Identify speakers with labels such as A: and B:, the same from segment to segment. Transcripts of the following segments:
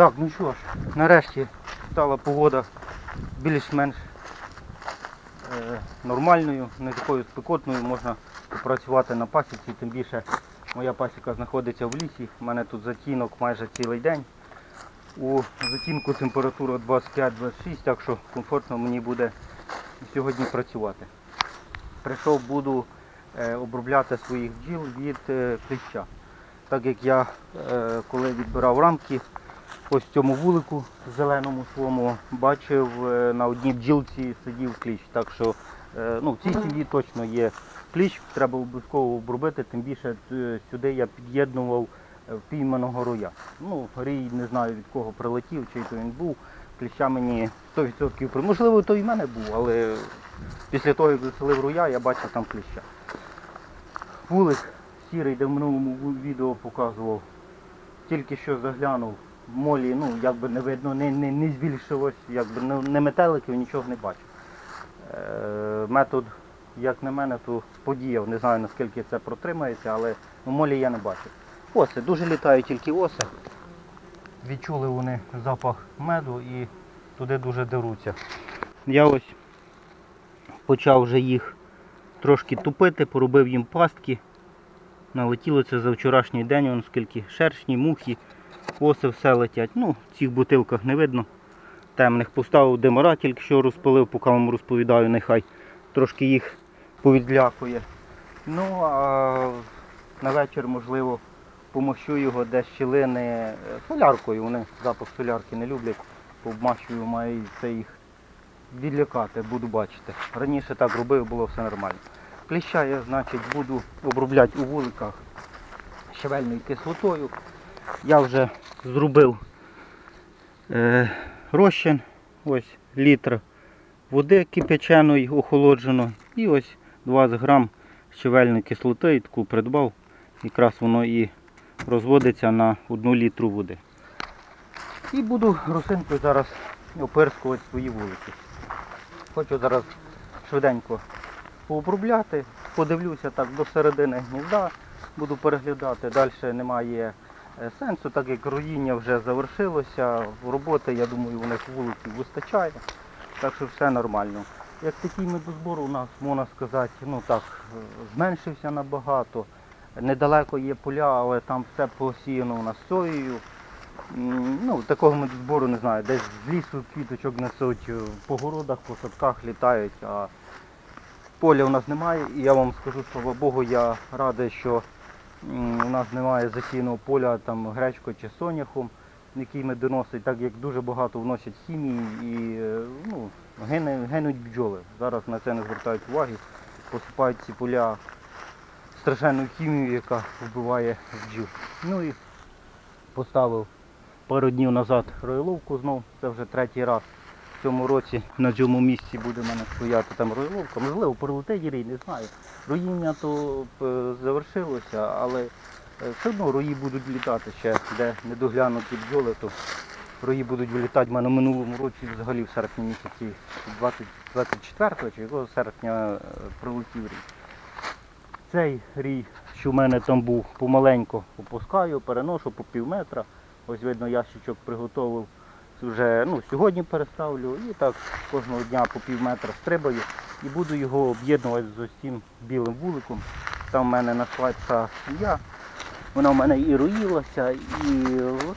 A: Так, ну що ж, нарешті стала погода більш-менш е, нормальною, не такою спекотною, можна працювати на пасіці, тим більше моя пасіка знаходиться в лісі, у мене тут затінок майже цілий день. У затінку температура 25-26, так що комфортно мені буде сьогодні працювати. Прийшов, буду е, обробляти своїх бджіл від е, кліща. Так як я е, коли відбирав рамки, ось цьому вулику зеленому своєму бачив е, на одній бджілці сидів кліщ. Так що е, ну, в цій сім'ї точно є кліщ, треба обов'язково обробити, тим більше е, сюди я під'єднував впійманого роя. Ну, рій не знаю від кого прилетів, чий то він був. Кліща мені 100% при. Можливо, то і в мене був, але після того, як заселив роя, я бачив там кліща. Вулик сірий, де в минулому відео показував. Тільки що заглянув, молі, ну, якби не видно, не, не, не збільшилось, якби не, не метеликів, нічого не бачив. Е, метод, як на мене, то подіяв. Не знаю наскільки це протримається, але ну, молі я не бачив. Оси, дуже літають тільки оси. Відчули вони запах меду і туди дуже деруться. Я ось почав вже їх трошки тупити, поробив їм пастки. Налетіло це за вчорашній день, вон скільки шершні, мухи, оси все летять. Ну, в цих бутилках не видно. Темних поставив димара, тільки що розпалив, поки вам розповідаю, нехай трошки їх повідлякує. Ну, а на вечір, можливо, помощу його десь щілини е, соляркою. Вони запах солярки не люблять. Обмащую, маю це їх відлякати, буду бачити. Раніше так робив, було все нормально. Кліща я, значить, буду обробляти у вуликах щавельною кислотою. Я вже зробив е, розчин, ось літр води кипяченої, охолодженої, і ось 20 грам щавельної кислоти, і таку придбав. Якраз воно і розводиться на одну літру води. І буду росинкою зараз опирскувати свої вулики. Хочу зараз швиденько пообробляти, подивлюся так до середини гнізда, буду переглядати. Далі немає сенсу, так як роїння вже завершилося. Роботи, я думаю, у них вуликів вистачає, так що все нормально. Як такий медозбор у нас, можна сказати, ну так, е, зменшився набагато. Недалеко є поля, але там все посіяно у нас соєю. Ну, такого медозбору не знаю, десь з лісу квіточок несуть, е, по городах, по садках літають, а поля у нас немає. І я вам скажу, слава Богу, я радий, що у нас немає засійного поля там гречкою чи соняхом, який медоносить, так як дуже багато вносять хімії і е, ну, гинуть бджоли. Зараз на це не звертають уваги, посипають ці поля страшенною хімією, яка вбиває бджіл. Ну і поставив пару днів назад роїловку знов, це вже третій раз. В цьому році на цьому місці буде в мене стояти там роїловка. Можливо, прилетить рій, не знаю. Руїння то е, завершилося, але е, все одно рої будуть літати ще, де недоглянуті бджоли, то рої будуть вилітати. У мене в минулому році взагалі в серпні місяці 20, 24 чи якого серпня е, прилетів рій. Цей рій, що в мене там був, помаленько опускаю, переношу по пів метра. Ось видно, ящичок приготовив. Вже ну, сьогодні переставлю і так кожного дня по пів метра стрибаю і буду його об'єднувати з цим білим вуликом. Там в мене нашлася сім'я. Вона в мене і роїлася, і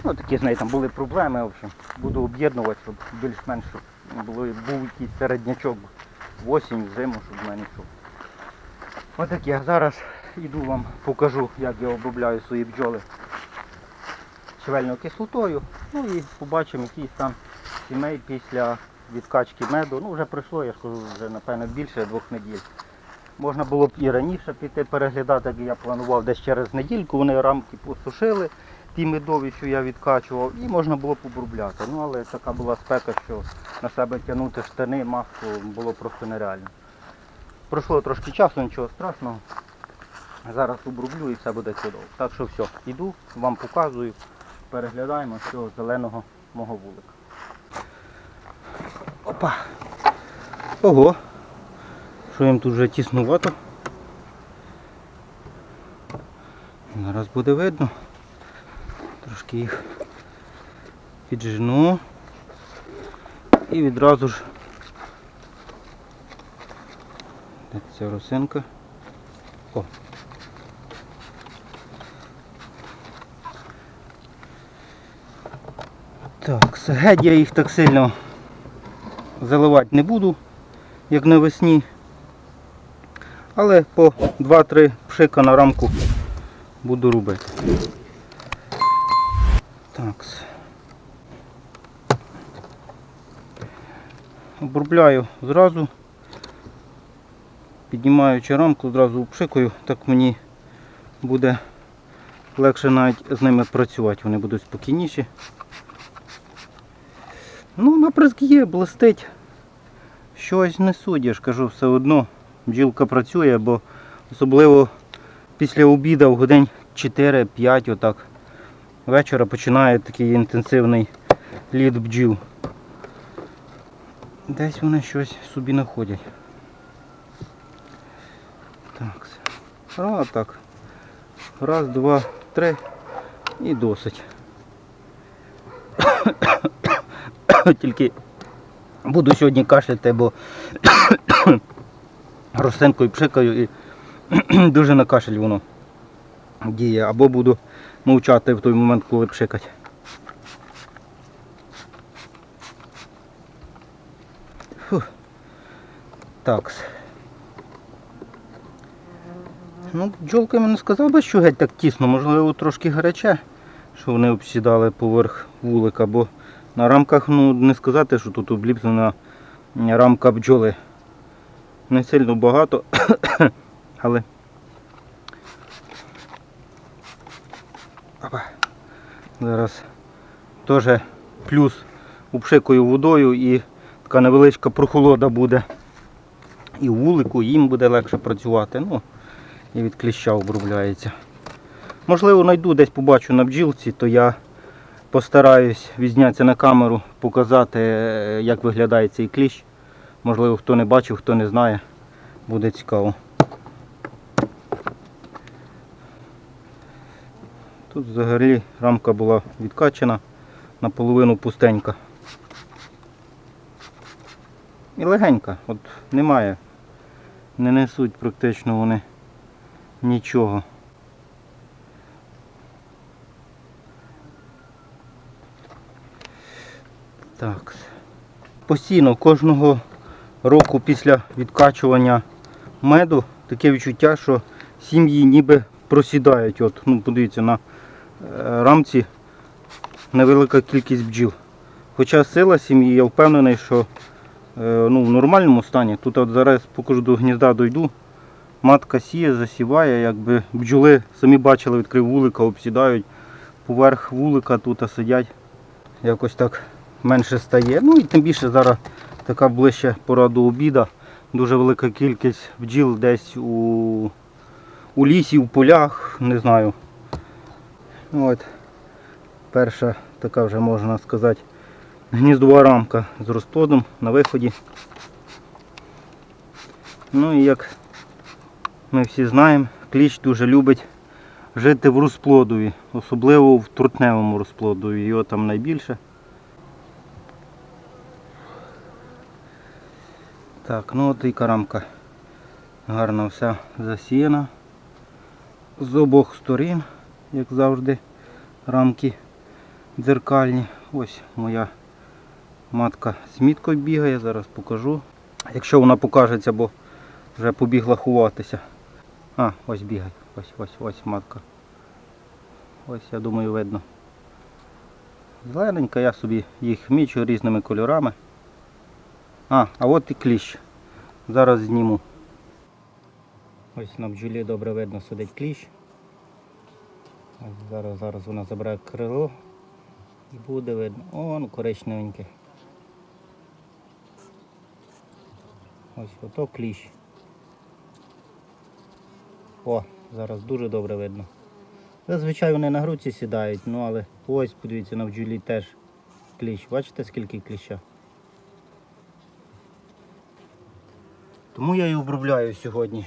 A: ну, такі, знаєте, там були проблеми. В общем, буду об'єднувати, щоб більш-менш був якийсь середнячок в осінь, в зиму, щоб в мене йшов. Отак я зараз іду вам покажу, як я обробляю свої бджоли щавельною кислотою. Ну і побачимо, який стан сімей після відкачки меду. Ну вже пройшло, я ж кажу, вже напевно більше двох неділь. Можна було б і раніше піти переглядати, як я планував десь через недільку. Вони рамки посушили, ті медові, що я відкачував, і можна було б. Ну але така була спека, що на себе тягнути штани, маску було просто нереально. Пройшло трошки часу, нічого страшного. Зараз оброблю і все буде чудово. Так що все, іду, вам показую, переглядаємо з цього зеленого мого вулика. Опа! Ого! Що їм тут вже тіснувато. Зараз буде видно. Трошки їх піджену і відразу ж ця росинка. О. Так, геть я їх так сильно заливати не буду, як навесні. Але по 2-3 пшика на рамку буду робити. Так. Обробляю зразу. Піднімаючи рамку, зразу обшикую, так мені буде легше навіть з ними працювати, вони будуть спокійніші. Ну, наприск є, блистить. Щось не ж кажу, все одно бджілка працює, бо особливо після обіду в годин 4-5 отак вечора починає такий інтенсивний лід бджіл. Десь вони щось собі знаходять. Так. А так. Раз, два, три і досить. Тільки буду сьогодні кашляти, бо ростинкою пшикаю і дуже на кашель воно діє. Або буду мовчати в той момент, коли пшикать. Фух. Так. Ну, бджолками не сказав би, що геть так тісно, можливо, трошки гаряче, що вони обсідали поверх вулика, бо на рамках, ну, не сказати, що тут обліплена рамка бджоли. Не сильно багато, але Опа. зараз теж плюс обшикую водою і така невеличка прохолода буде. І вулику їм буде легше працювати. Ну, і від кліща обробляється. Можливо, знайду десь побачу на бджілці, то я постараюсь відзнятися на камеру, показати, е, як виглядає цей кліщ. Можливо, хто не бачив, хто не знає, буде цікаво. Тут взагалі рамка була відкачена, наполовину пустенька. І легенька, от немає. Не несуть практично вони нічого. Так. Постійно кожного року після відкачування меду таке відчуття, що сім'ї ніби просідають. От, ну, подивіться, на е, рамці невелика кількість бджіл. Хоча сила сім'ї, я впевнений, що е, ну, в нормальному стані. Тут от зараз покажу до гнізда дойду. Матка сіє, засіває, якби бджоли самі бачили, відкрив вулика, обсідають. Поверх вулика тут сидять. Якось так менше стає. Ну і тим більше зараз така ближче пора до обіду. Дуже велика кількість бджіл десь у, у лісі, в полях, не знаю. Ну, От. Перша така вже можна сказати гніздова рамка з розплодом на виході. Ну і як ми всі знаємо, кліщ дуже любить жити в розплодові, особливо в трутневому розплодові, його там найбільше. Так, ну от і карамка гарно вся засіяна з обох сторін, як завжди, рамки дзеркальні. Ось моя матка з міткою бігає, зараз покажу. Якщо вона покажеться, бо вже побігла ховатися. А, ось бігає. Ось ось ось матка. Ось я думаю видно. Зелененька, я собі їх мічу різними кольорами. А, а от і кліщ. Зараз зніму. Ось на бджолі добре видно сидить кліщ. Зараз, зараз вона забере крило і буде видно. О, ну коричневеньке. Ось ото кліщ. О, зараз дуже добре видно. Зазвичай вони на грудці сідають, ну але ось, подивіться, на бджолі теж кліщ. Бачите, скільки кліща? Тому я і обробляю сьогодні.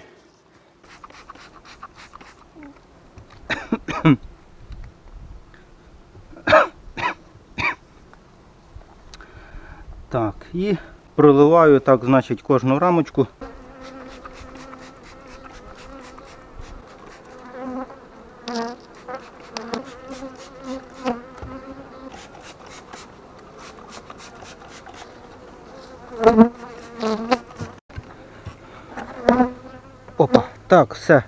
A: Так, і проливаю так, значить, кожну рамочку. Опа, так, все.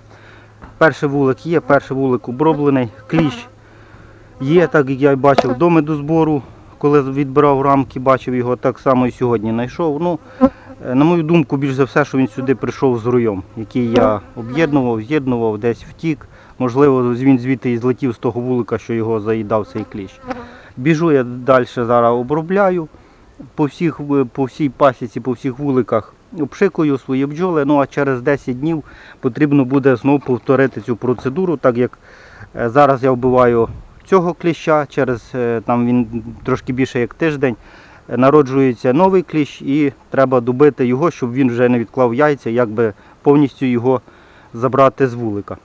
A: Перший вулик є, перший вулик оброблений, кліщ є, так як я бачив до медозбору, коли відбирав рамки, бачив його, так само і сьогодні знайшов. Ну, е, на мою думку, більш за все, що він сюди прийшов з руйом, який я об'єднував, з'єднував, десь втік. Можливо, він звідти і злетів з того вулика, що його заїдав цей кліщ. Біжу я далі зараз обробляю по, всіх, по всій пасіці, по всіх вуликах обшикую свої бджоли. Ну а через 10 днів потрібно буде знову повторити цю процедуру, так як е, зараз я вбиваю цього кліща, через е, там він трошки більше як тиждень. е, Народжується новий кліщ і треба добити його, щоб він вже не відклав яйця, якби повністю його забрати з вулика.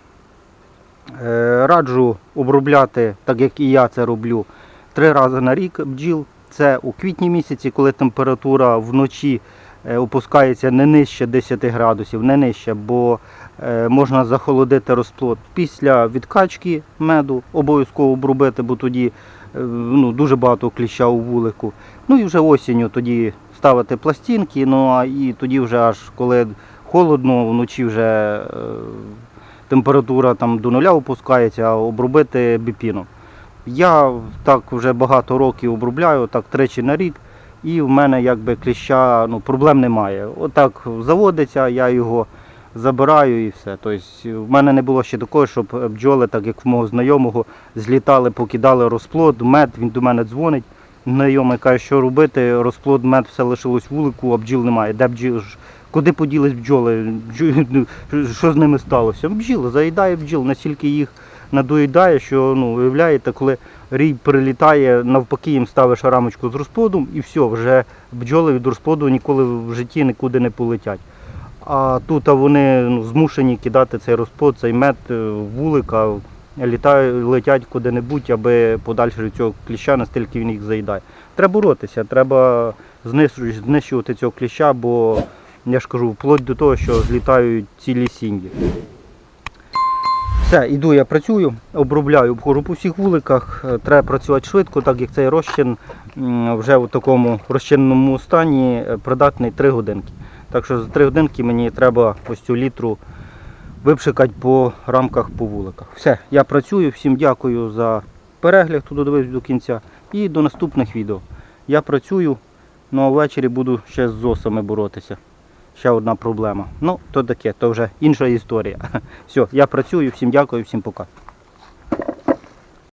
A: Раджу обробляти, так як і я це роблю, три рази на рік бджіл. Це у квітні місяці, коли температура вночі опускається не нижче 10 градусів, не нижче, бо е, можна захолодити розплод. Після відкачки меду обов'язково обробити, бо тоді е, ну, дуже багато кліща у вулику. Ну і вже осінню тоді ставити пластинки, ну а і тоді вже аж коли холодно, вночі вже е, температура там до нуля опускається, обробити біпіном. Я так вже багато років обробляю, так тричі на рік, і в мене якби кліща ну, проблем немає. Отак заводиться, я його забираю і все. Тобто в мене не було ще такого, щоб бджоли, так як в мого знайомого, злітали, покидали розплод, мед, він до мене дзвонить. Знайомий каже, що робити, розплод, мед, все лишилось вулику, а бджіл немає. Де бджіл? Куди поділись бджоли? Що з ними сталося? Бджіл, заїдає бджіл, настільки їх надоїдає, що ну, уявляєте, коли рій прилітає, навпаки їм ставиш рамочку з розплодом і все, вже бджоли від розплоду ніколи в житті нікуди не полетять. А тут а вони ну, змушені кидати цей розплод, цей мед е, вулика, літають, летять куди-небудь, аби подальше від цього кліща, настільки він їх заїдає. Треба боротися, треба знищувати, цього кліща, бо я ж кажу, вплоть до того, що злітають цілі сім'ї. Все, іду я працюю, обробляю, обходжу по всіх вуликах. Е, Треба працювати швидко, так як цей розчин вже у такому розчинному стані е, придатний 3 годинки. Так що за 3 годинки мені треба ось цю літру випшикати по рамках по вуликах. Все, я працюю, всім дякую за перегляд, хто додивився до кінця. І до наступних відео. Я працюю, ну а ввечері буду ще з зосами боротися. Ще одна проблема. Ну, то таке, то вже інша історія. Все, я працюю, всім дякую, всім пока.